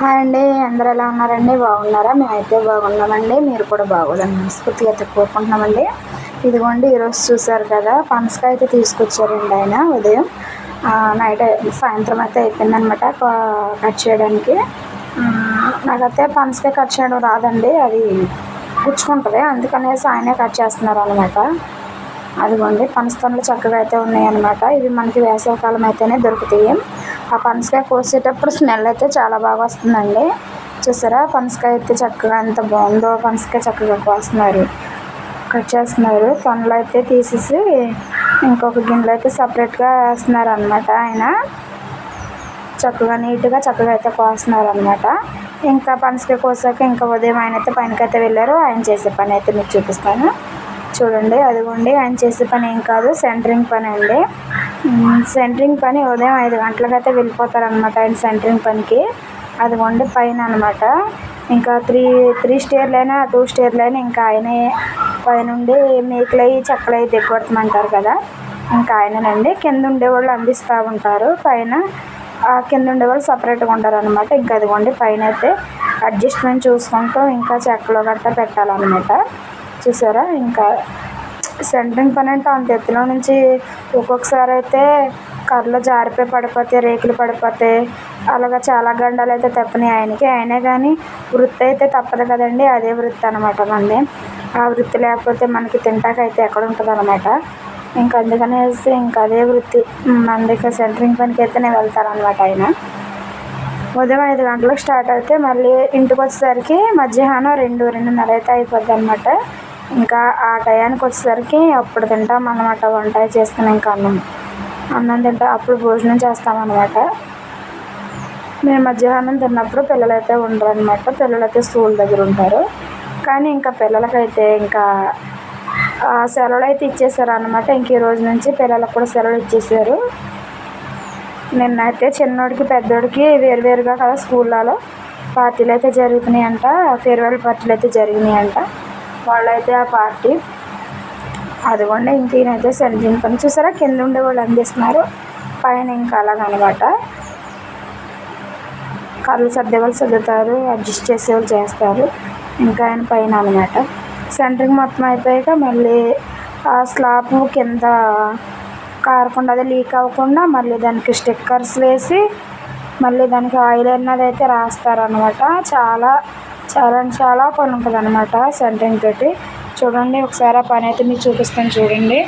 Hi అండి అందరు ఎలా ఉన్నారండి? బాగున్నారా? మేమైతే బాగున్నామండి మీరు కూడా బాగోదని మనస్ఫూర్తిగా అయితే కోరుకుంటున్నామండి. ఇదిగోండి ఈరోజు చూసారు కదా పనసకాయ అయితే తీసుకొచ్చారండి ఆయన ఉదయం. నైట్ సాయంత్రం అయితే అయిపోయిందనమాట కట్ చేయడానికి. నాకైతే పనసకాయ కట్ చేయడం రాదండి అది గుచ్చుకుంటుంది. అందుకనేసి ఆయనే కట్ చేస్తున్నారు అనమాట అదిగోండి పనసతొనలు చక్కగా అయితే ఉన్నాయన్నమాట. ఇవి మనకి వేసవికాలం అయితేనే దొరుకుతాయి. ఆ పనసకాయ కోసేటప్పుడు స్మెల్ అయితే చాలా బాగా వస్తుందండి. చూసారా? పనసకాయ అయితే చక్కగా ఎంత బాగుందో పనసకాయ చక్కగా కోస్తున్నారు. కట్ చేస్తున్నారు. తొనలు అయితే తీసేసి ఇంకొక గిన్నెలో అయితే సపరేట్గా వేస్తున్నారు అనమాట ఆయన. చక్కగా నీట్గా చక్కగా అయితే కోస్తున్నారు అనమాట ఇంకా పనసకాయ కోసాక ఇంకా ఉదయం ఆయన అయితే పనికైతే వెళ్ళారు. ఆయన చేసే పని అయితే మీకు చూపిస్తాను. చూడండి అదిగోండి ఆయన చేసే పని ఏం కాదు సెంటరింగ్ పని అండి. సెంటరింగ్ పని ఉదయం ఐదు గంటలకైతే వెళ్ళిపోతారు అనమాట ఆయన సెంటరింగ్ పనికి. అదిగోండి పైన అనమాట ఇంకా త్రీ త్రీ స్టేర్లైనా టూ స్టేర్లైనా ఇంకా ఆయనే పైనుండి మేకలయ్యి చెక్కలయ్యి దిగొడతామంటారు కదా. ఇంకా ఆయననండి. కింద ఉండేవాళ్ళు అందిస్తూ ఉంటారు. పైన ఆ కింద ఉండేవాళ్ళు సపరేట్గా ఉంటారు అనమాట ఇంకా అదిగోండి పైన అయితే అడ్జస్ట్మెంట్ చూసుకుంటూ ఇంకా చెక్కలో గట్టా పెట్టాలన్నమాట. చూసారా? ఇంకా సెంటరింగ్ పని అంటే అంత ఎత్తులో నుంచి ఒక్కొక్కసారి అయితే కర్రలు జారిపోయి పడిపోతే రేకులు పడిపోతే అలాగా చాలా గండాలు అయితే తప్పినాయి. ఆయనకి అయినా కానీ వృత్తి అయితే తప్పదు కదండి. అదే వృత్తి అనమాట మంది ఆ వృత్తి లేకపోతే మనకి తింటాక అయితే ఎక్కడ ఉంటుంది అనమాట ఇంకా అందుకనేసి ఇంకా అదే వృత్తి. ఉమ్, అందుకే సెంటరింగ్ పనికి అయితే నేను వెళ్తారనమాట ఆయన. ఉదయం ఐదు గంటలకు స్టార్ట్ అయితే మళ్ళీ ఇంటికి వచ్చేసరికి మధ్యాహ్నం రెండు రెండున్నర అయితే అయిపోద్ది అనమాట ఇంకా ఆ టయానికి వచ్చేసరికి అప్పుడు తింటాం అన్నమాట వంట చేసుకుని ఇంకా అన్నం. అన్నం తింటాం అప్పుడు భోజనం చేస్తామన్నమాట మేము మధ్యాహ్నం తిన్నప్పుడు పిల్లలైతే ఉండరు అనమాట పిల్లలైతే స్కూల్ దగ్గర ఉంటారు. కానీ ఇంకా పిల్లలకైతే ఇంకా సెలవులు అయితే ఇచ్చేసారు అనమాట ఇంక ఈ రోజు నుంచి పిల్లలకు కూడా సెలవులు ఇచ్చేసారు. నిన్నైతే చిన్నోడికి పెద్దోడికి వేరువేరుగా కదా స్కూళ్ళలో పార్టీలు అయితే జరుగుతున్నాయి అంట ఫేర్వెల్ పార్టీలు అయితే జరిగినాయి అంట వాళ్ళైతే ఆ పార్టీ. అదిగోండి ఇంక ఈయనైతే సెల్ఫీన్ పని. చూసారా కింద ఉండే వాళ్ళు అందిస్తున్నారు పైన ఇంకా అలాగనమాట. కళ్ళు సర్దే వాళ్ళు సర్దుతారు అడ్జస్ట్ చేసే వాళ్ళు చేస్తారు. ఇంకా ఆయన పైన అనమాట. సెంటరింగ్ మొత్తం అయిపోయాక మళ్ళీ ఆ స్లాబ్ కింద కారకుండా అది లీక్ అవ్వకుండా మళ్ళీ దానికి స్టిక్కర్స్ వేసి మళ్ళీ దానికి ఆయిల్ అన్నది అయితే రాస్తారు అనమాట చాలా చాలా చాలా పని ఉంటుంది అనమాట సెంటరింగ్ తోటి. చూడండి ఒకసారి ఆ పని అయితే మీకు చూపిస్తాను చూడండి.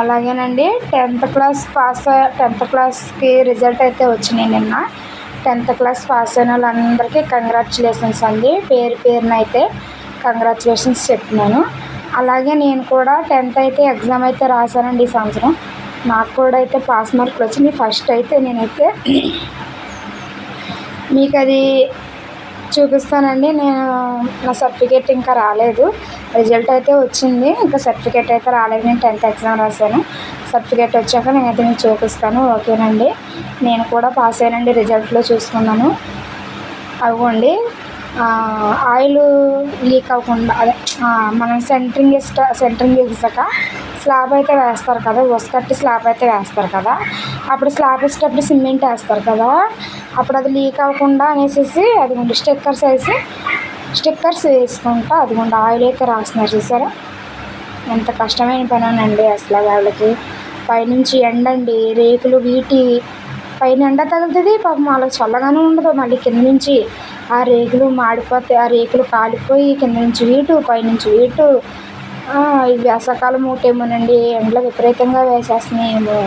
అలాగేనండి టెన్త్ క్లాస్ పాస్ టెన్త్ క్లాస్కి రిజల్ట్ అయితే వచ్చినాయి నిన్న. టెన్త్ క్లాస్ పాస్ అయిన వాళ్ళందరికీ కంగ్రాచులేషన్స్ అండి. పేరు పేరున అయితే కంగ్రాచులేషన్స్ చెప్తున్నాను. అలాగే నేను కూడా టెన్త్ అయితే ఎగ్జామ్ అయితే రాశానండి ఈ సంవత్సరం. నాకు కూడా అయితే పాస్ మార్కులు వచ్చినాయి ఫస్ట్ అయితే నేనైతే మీకు అది చూపిస్తానండి. నేను నా సర్టిఫికేట్ ఇంకా రాలేదు. రిజల్ట్ అయితే వచ్చింది. ఇంకా సర్టిఫికేట్ అయితే రాలేదు. నేను టెన్త్ ఎగ్జామ్ రాశాను. సర్టిఫికేట్ వచ్చాక నేనైతే మీకు చూపిస్తాను. ఓకేనండి? నేను కూడా పాస్ అయ్యానండి. రిజల్ట్లో చూసుకున్నాను. అవ్వండి. ఆయిల్ లీక్ అవ్వకుండా అదే మనం సెంటరింగ్ ఇస్తా సెంటరింగ్ వేసాక స్లాబ్ అయితే వేస్తారు కదా ఉసకట్టి స్లాబ్ అయితే వేస్తారు కదా అప్పుడు స్లాబ్ వేసేటప్పుడు సిమెంట్ వేస్తారు కదా అప్పుడు అది లీక్ అవ్వకుండా అనేసి అదిగోండి స్టిక్కర్స్ వేసి స్టిక్కర్స్ వేసుకుంటా అదిగోండి ఆయిల్ అయితే రాస్తున్నారు చూసారా? ఎంత కష్టమైన పనేనండి అసలు వాళ్ళకి. పైనుంచి ఎండండి రేకులు వీటి పైన ఎండ తగులుతుంది పాపం వాళ్ళకి చల్లగానే ఉండదు మళ్ళీ కింద నుంచి ఆ రేకులు మాడిపోతే ఆ రేకులు కాలిపోయి కింద నుంచి వీటు పైనుంచి వీటు. ఈ వేసవకాలం ఒకటేమోనండి ఎండలు విపరీతంగా వేసేస్తున్నాయేమో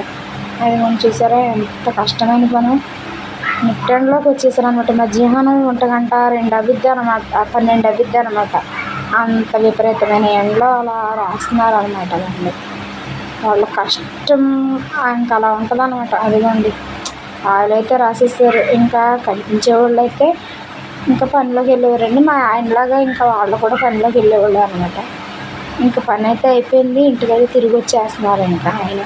అది మనం చూసారా ఎంత కష్టమైన పని. నిట్టంలోకి వచ్చేసారనమాట మధ్యాహ్నం ఒంటి గంట రెండు అభిద్ది అనమాట పన్నెండు అభిద్ది అనమాట అంత విపరీతమైన ఎండలో అలా రాస్తున్నారు అనమాట వాళ్ళు. వాళ్ళ కష్టం ఇంకా అలా ఉంటుంది అనమాట అదిగోండి వాళ్ళైతే అయితే రాసేసారు. ఇంకా కనిపించే వాళ్ళు అయితే ఇంకా పనిలోకి వెళ్ళేవారండి. మా ఆయనలాగా ఇంకా వాళ్ళు కూడా పనిలోకి వెళ్ళేవాళ్ళు అనమాట ఇంకా పని అయితే అయిపోయింది. ఇంటికైతే తిరిగి వచ్చేస్తున్నారు ఇంకా ఆయన.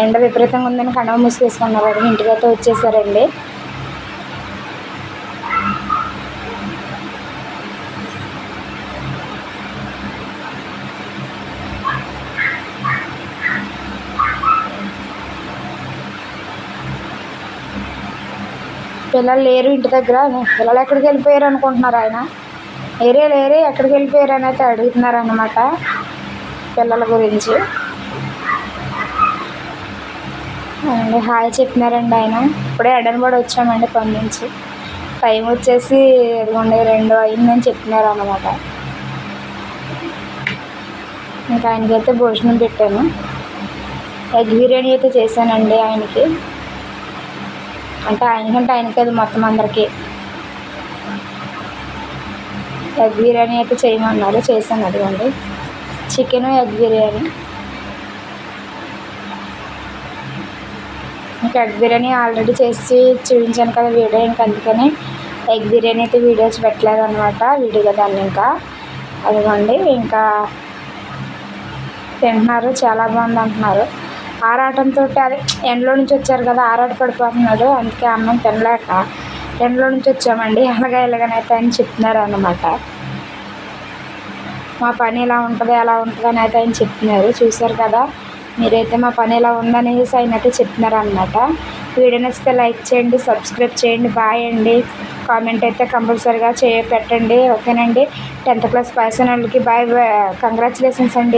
ఎండ విపరీతంగా ఉందని కండవ మూసుకేసుకున్నారు అది ఇంటికైతే వచ్చేసారండి. పిల్లలు లేరు ఇంటి దగ్గర. పిల్లలు ఎక్కడికి వెళ్ళిపోయారు అనుకుంటున్నారు ఆయన? ఏరే లేరే ఎక్కడికి వెళ్ళిపోయారు అని అయితే అడుగుతున్నారు అనమాట పిల్లల గురించి. అండి హాయ్ చెప్పినారండి ఆయన. ఇప్పుడే ఎడనబడి వచ్చామండి పని నుంచి. టైం వచ్చేసి ఇదిగోండి రెండు అయిందని చెప్పినారు అనమాట ఇంకా ఆయనకైతే భోజనం పెట్టాను. ఎగ్ బిర్యానీ అయితే చేశానండి ఆయనకి. అంటే ఆయనకంటే ఆయనకి అది మొత్తం అందరికీ. ఎగ్ బిర్యానీ అయితే చేయమన్నారు చేశాను అదిగోండి. Chicken egg biryani. ఇంకా ఎగ్ బిర్యానీ ఆల్రెడీ చేసి చూపించాను కదా వీడియో ఇంకా అందుకని ఎగ్ బిర్యానీ అయితే వీడియోస్ పెట్టలేదు అనమాట వీడియో దాన్ని ఇంకా. అదిగోండి ఇంకా తింటున్నారు చాలా బాగుంది అంటున్నారు. ఆరాటంతో అదే ఎండలో నుంచి వచ్చారు కదా ఆరాట పడిపోతున్నాడు అందుకే అన్నం తినలేక ఎండలో నుంచి వచ్చామండి. అలాగా ఇలాగనైతే అని చెప్తున్నారు అన్నమాట మా పని ఇలా ఉంటుంది అలా ఉంటుంది అని అయితే ఆయన చెప్తున్నారు చూశారు కదా మీరైతే మా పని ఇలా ఉందనేసి ఆయన అయితే చెప్తున్నారు అనమాట వీడియో నచ్చితే లైక్ చేయండి సబ్స్క్రైబ్ చేయండి బాయ్ అండి. కామెంట్ అయితే కంపల్సరీగా చేయ పెట్టండి ఓకేనండి? టెన్త్ క్లాస్ పాస్ అయిన వాళ్ళకి బాయ్ కంగ్రాచులేషన్స్ అండి.